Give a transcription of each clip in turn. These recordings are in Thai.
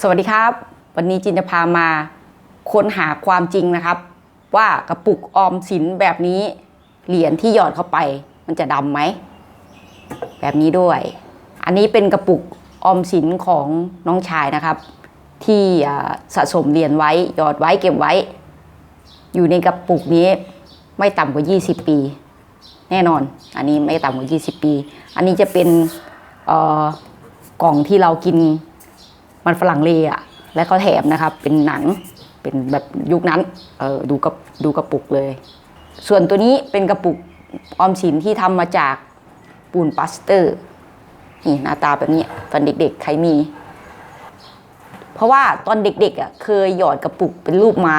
สวัสดีครับ วันนี้จินจะพามาค้นหาความจริงนะครับ ว่ากระปุกออมสินแบบนี้ เหรียญที่หยอดเข้าไป มันจะดำไหม แบบนี้ด้วย อันนี้เป็นกระปุกออมสินของน้องชายนะครับ ที่สะสมเหรียญไว้หยอดไว้เก็บไว้ อยู่ในกระปุกนี้ไม่ต่ำกว่า 20 ปี แน่นอน อันนี้ไม่ต่ำกว่า 20 ปี อันนี้จะเป็นอ่อกล่องที่เรากิน มันฝรั่งเลอะและเขาแถมนะครับ เป็นหนังเป็นแบบยุคนั้นเออดูกระดูกระปุกเลย ส่วนตัวนี้เป็นกระปุกออมสินที่ทำมาจากปูนปลาสเตอร์นี่หน้าตาแบบนี้ตอนเด็กๆ ใครมี เพราะว่าตอนเด็กๆอะเคยหยอดกระปุกเป็นรูปม้า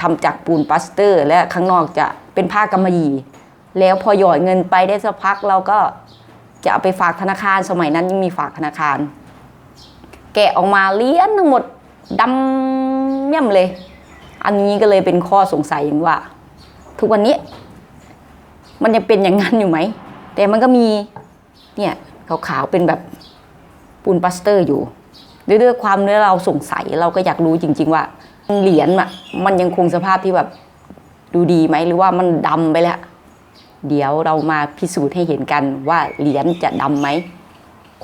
ทำจากปูนปลาสเตอร์ และข้างนอกจะเป็นผ้ากำมะหยี่แล้วพอหยอดเงินไปได้สักพักเราก็จะเอาไปฝากธนาคารสมัยนั้นยังมีฝากธนาคาร แกะออกมาเลี้ยนทั้งหมดดำย่ำเลย อันนี้ก็เลยเป็นข้อสงสัยอย่างว่า ทุกวันนี้ มันยังเป็นอย่างนั้นอยู่ไหม แต่มันก็มีเนี่ยขาวๆเป็นแบบปูนปลาสเตอร์อยู่ด้วยด้วยความที่เราสงสัยเราก็อยากรู้จริง ๆ ว่าเหรียญอะมันยังคงสภาพที่แบบดูดีไหมหรือว่ามันดำไปแล้ว เดี๋ยวเรามาพิสูจน์ให้เห็นกันว่าเหรียญจะดำไหม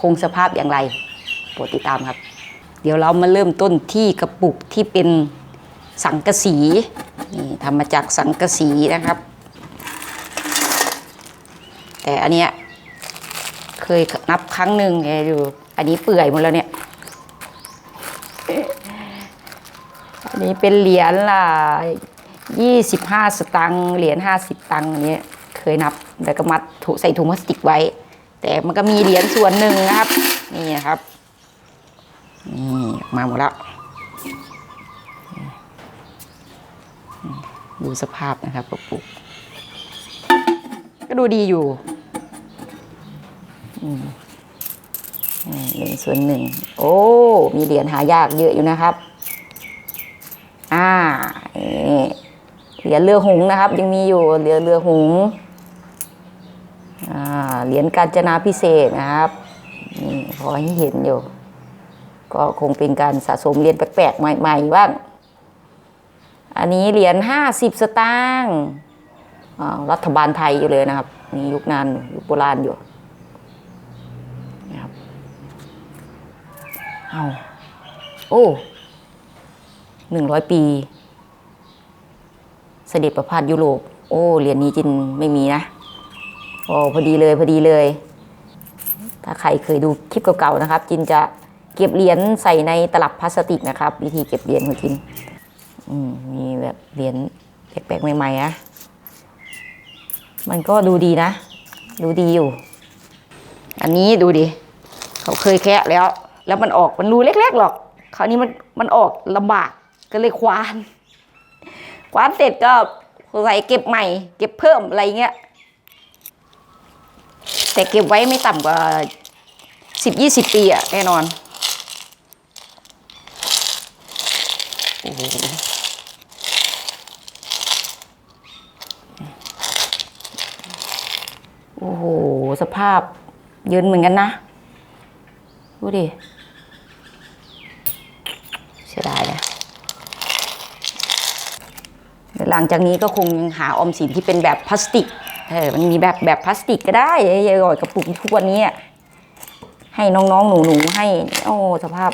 คงสภาพอย่างไรโปรดติดตามครับ เดี๋ยวเรามาเริ่มต้นที่กระปุกที่เป็นสังกะสีนี่ทำมาจากสังกะสีนะครับ แต่อันเนี้ยเคยนับครั้งหนึ่งแกอยู่อันนี้เปื่อยหมดแล้วเนี่ย อันนี้เป็นเหรียญล่ะยี่สิบห้าสตังค์เหรียญห้าสิบตังค์อันนี้เคยนับแล้วก็มัดใส่ถุงพลาสติกไว้ แต่มันก็มีเหรียญส่วนหนึ่งนะครับ นี่นะครับ นี่มาหมดแล้ว ดูสภาพนะครับกระปุก ก็ดูดีอยู่อืมนี่เหรียญส่วนหนึ่ง โอ้ มีเหรียญหายากเยอะอยู่นะครับ อ่าเหรียญเรือหงนะครับ ยังมีอยู่เหรียญเรือหงอ่าเหรียญกาญจนาพิเศษนะครับนี่พอให้เห็นอยู่ ก็คงเป็นการสะสมเหรียญแปลกๆใหม่ๆบ้าง อันนี้เหรียญห้าสิบสตางค์อ่ารัฐบาลไทยอยู่เลยนะครับ นี่ยุคนานยุคโบราณอยู่นะครับเอาโอ้หนึ่งร้อยปี เสด็จประพาสยุโรป โอ้ เหรียญนี้จินไม่มีนะ โอ้ พอดีเลย พอดีเลย ถ้าใครเคยดูคลิปเก่าๆนะครับ จินจะ เก็บเหรียญใส่ในตลับพลาสติกนะครับ วิธีเก็บเหรียญของจินมมีแบบเหรียญแปลกๆใหม่ๆนะมันก็ดูดีนะ ดูดีอยู่ อันนี้ดูดิ เขาเคยแคะแล้ว แล้วมันออกมันรูเล็กๆหรอก คราวนี้มันมันออกลำบากก็เลยควาน ควานเสร็จก็ใส่เก็บใหม่ เก็บเพิ่มอะไรเงี้ยแต่เก็บไว้ไม่ต่ำกว่าสิบยี่สิบปีอะแน่นอน โอ้โหโอ้โห สภาพเยินเหมือนกันนะ ดูดิ เสียดายนะเดี๋ยหลังจากนี้ก็คงยังหาออมสินที่เป็นแบบพลาสติก เออ มันมีแบบแบบพลาสติกก็ได้ไอ้ยอยกระปุกทุกวันนี้ ให้น้องๆ หนูๆ ให้ โอ้ สภาพ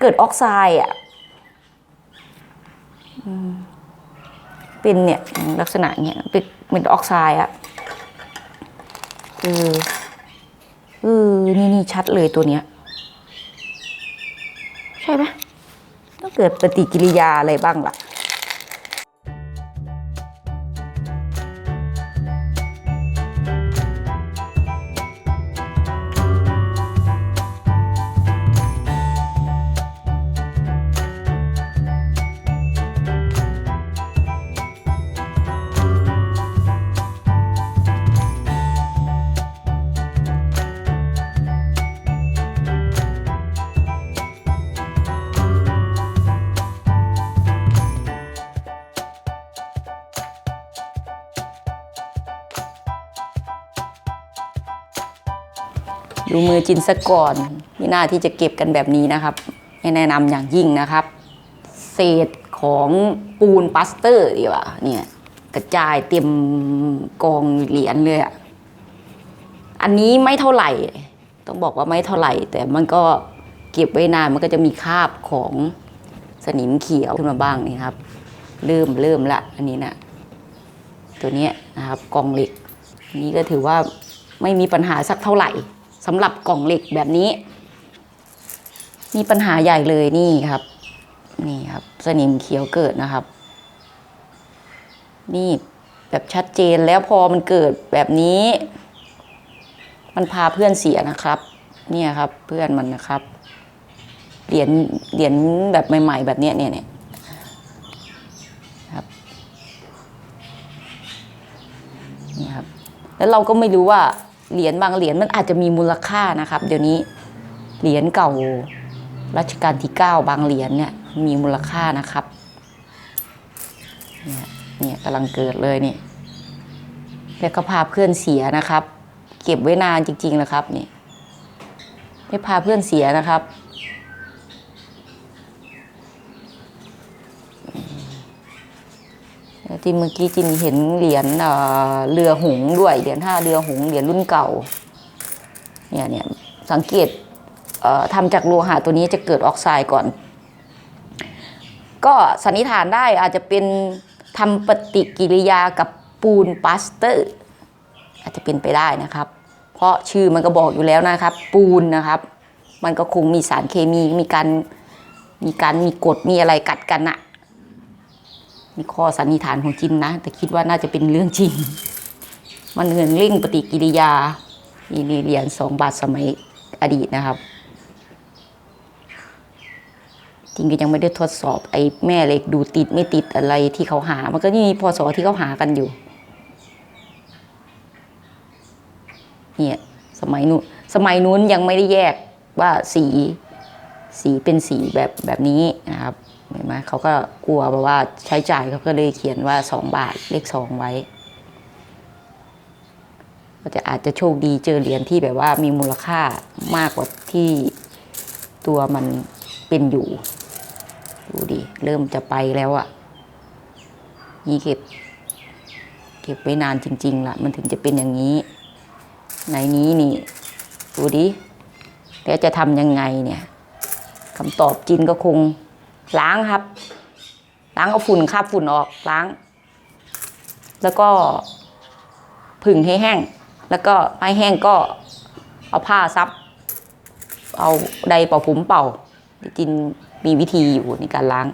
เกิดออกไซด์อะ เป็นเนี่ยลักษณะเนี่ยเป็นเป็นออกไซด์อะเออเออนี่นี่ชัดเลยตัวเนี้ย ใช่ไหมต้องเกิดปฏิกิริยาอะไรบ้างล่ะ ดูมือจินซะก่อนมีหน้าที่จะเก็บกันแบบนี้นะครับไม่แนะนำอย่างยิ่งนะครับ เศษของปูนปลาสเตอร์ดีกว่าเนี่ยกระจายเต็มกองเหรียญเลยอะอันนี้ไม่เท่าไหร่ ต้องบอกว่าไม่เท่าไหร่ แต่มันก็เก็บไว้นานมันก็จะมีคราบของสนิมเขียวขึ้นมาบ้างนี่ครับ เริ่มเริ่มละ อันนี้นะตัวนี้นะครับกองเหล็กนนี้ก็ถือว่าไม่มีปัญหาสักเท่าไหร่ สำหรับกล่องเหล็กแบบนี้ มีปัญหาใหญ่เลยนี่ครับ นี่ครับ สนิมเขียวเกิดนะครับ นี่แบบชัดเจนแล้วพอมันเกิดแบบนี้ มันพาเพื่อนเสียนะครับ เนี่ยครับเพื่อนมันนะครับเหรียญเหรียญแบบใหม่ ๆ แบบเนี้ยเนี่ยเนี่ยครับนี่ครับ แล้วเราก็ไม่รู้ว่า เหรียญบางเหรียญมันอาจจะมีมูลค่านะครับ เดี๋ยวนี้เหรียญเก่ารัชกาลที่เก้าบางเหรียญเนี่ยมีมูลค่านะครับเนี่ยเนี่ยกำลังเกิดเลยนี่แล้วก็พาเพื่อนเสียนะครับ เก็บไว้นานจริงๆนะครับนี่ไม่พาเพื่อนเสียนะครับ แล้ว ที่เมื่อกี้จินเห็นเหรียญเรือหงด้วยเหรียญห้าเรือหงเหรียญรุ่นเก่าเนี่ยเนี่ยสังเกตเอ่อทำจากโลหะตัวนี้จะเกิดออกไซด์ก่อน ก็สันนิษฐานได้อาจจะเป็นทำปฏิกิริยากับปูนปลาสเตอร์ อาจจะเป็นไปได้นะครับ เพราะชื่อมันก็บอกอยู่แล้วนะครับ ปูนนะครับ มันก็คงมีสารเคมีมีการมีการมีกรดมีอะไรกัดกันอะ นี่ข้อสันนิษฐานของจินนะ แต่คิดว่าน่าจะเป็นเรื่องจริง มันเหมือนเร่งปฏิกิริยานี่นี่เหรียญสองบาทสมัยอดีตนะครับจริงก็ยังไม่ได้ทดสอบไอ้แม่เหล็กดูติดไม่ติดอะไรที่เขาหา มันก็มีพศที่เขาหากันอยู่ เนี่ยสมัยนู้นสมัยนู้นยังไม่ได้แยกว่าสีสีเป็นสีแบบแบบนี้นะครับ เห็นไหมเขาก็กลัวแบบว่าใช้จ่ายเขาก็เลยเขียนว่าสองบาทเลขสองไว้ก็จะอาจจะโชคดีเจอเหรียญที่แบบว่ามีมูลค่ามากกว่าที่ตัวมันเป็นอยู่ ดูดิ เริ่มจะไปแล้วอะ่ะ นี่เก็บ เก็บไว้นานจริง ๆละ่ะ มันถึงจะเป็นอย่างนี้ ในนี้นี่ ดูดิ แล้วจะทำยังไงเนี่ยคำตอบจินก็คง ล้างครับ ล้างเอาฝุ่นคาบฝุ่นออกล้าง แล้วก็ผึ่งให้แห้ง แล้วก็ไม่แห้งก็เอาผ้าซับ เอาไดเป่าผมเป่าจินมีวิธีอยู่ในการล้าง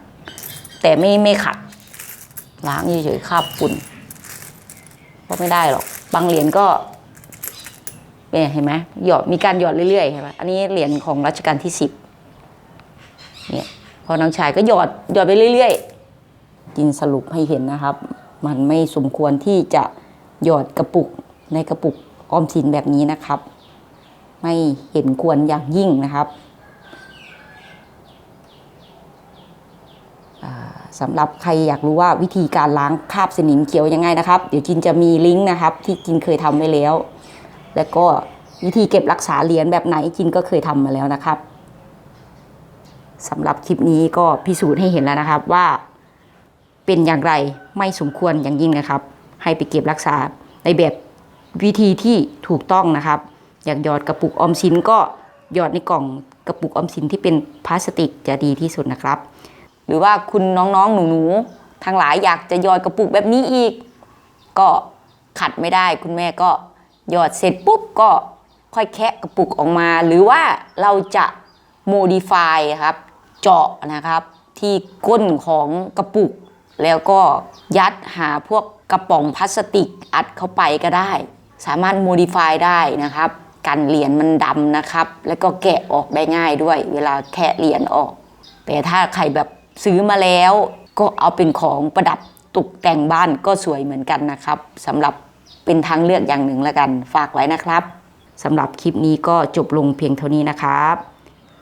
แต่ไม่ไม่ขัด ล้างเฉยๆคาบฝุ่นก็ไม่ได้หรอก บางเหรียญก็เนี่ยเห็นไหมหยอดมีการหยอดเรื่อยๆเห็นไหมอันนี้เหรียญของรัชกาลที่สิบเนี่ย พอน้องชายก็หยอดหยอดไปเรื่อยๆจินสรุปให้เห็นนะครับ มันไม่สมควรที่จะหยอดกระปุกในกระปุกออมสินแบบนี้นะครับ ไม่เห็นควรอย่างยิ่งนะครับสำหรับใครอยากรู้ว่าวิธีการล้างคราบสนิมเขียวยังไงนะครับ เดี๋ยวจินจะมีลิงก์นะครับ ที่จินเคยทำไว้แล้ว แล้วก็วิธีเก็บรักษาเหรียญแบบไหนจินก็เคยทำมาแล้วนะครับ สำหรับคลิปนี้ก็พิสูจน์ให้เห็นแล้วนะครับว่าเป็นอย่างไรไม่สมควรอย่างยิ่งนะครับ ให้ไปเก็บรักษาในแบบวิธีที่ถูกต้องนะครับ อยากหยอดกระปุกออมสินก็หยอดในกล่องกระปุกออมสินที่เป็นพลาสติกจะดีที่สุดนะครับ หรือว่าคุณน้องๆหนูๆทั้งหลายอยากจะหยอดกระปุกแบบนี้อีก ก็ขัดไม่ได้คุณแม่ก็หยอดเสร็จปุ๊บก็ค่อยแคะกระปุกออกมา หรือว่าเราจะโมดิฟายครับ เจาะนะครับที่ก้นของกระปุก แล้วก็ยัดหาพวกกระป๋องพลาสติกอัดเข้าไปก็ได้ สามารถโมดิฟายได้นะครับกันเหรียญมันดำนะครับ แล้วก็แกะออกได้ง่ายด้วย เวลาแคะเหรียญออก แต่ถ้าใครแบบซื้อมาแล้วก็เอาเป็นของประดับตกแต่งบ้านก็สวยเหมือนกันนะครับสำหรับเป็นทางเลือกอย่างหนึ่งแล้วกัน ฝากไว้นะครับสำหรับคลิปนี้ก็จบลงเพียงเท่านี้นะครับ